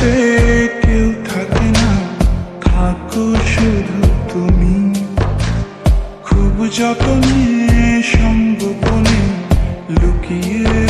পাশে কেউ থাকে না। থাকো শুধু তুমি। খুব যত্নে সঙ্গোপনে লুকিয়ে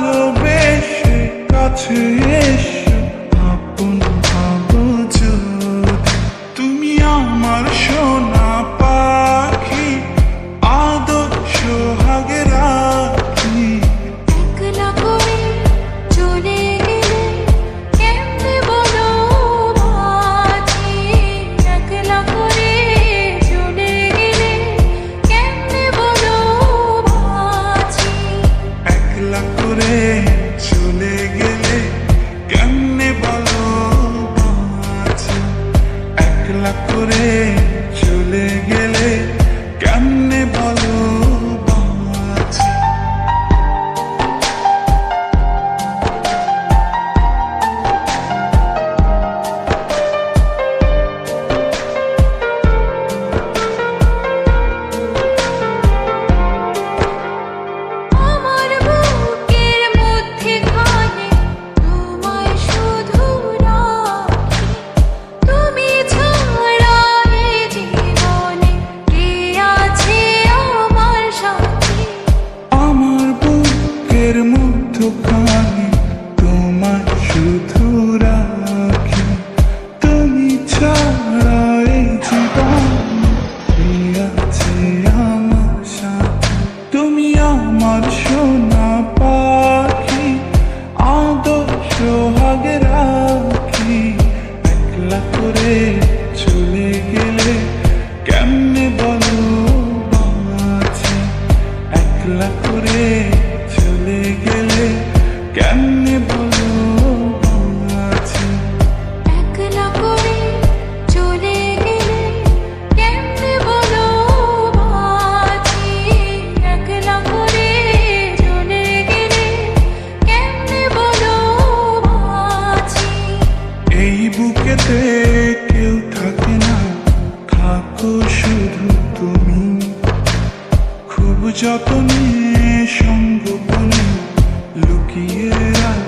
ভালোবেসে কাছে এসে মেঘলা করে চলে গেলে কেমনে বল যতনে সঙ্গোপনে লুকিয়ে রাখ।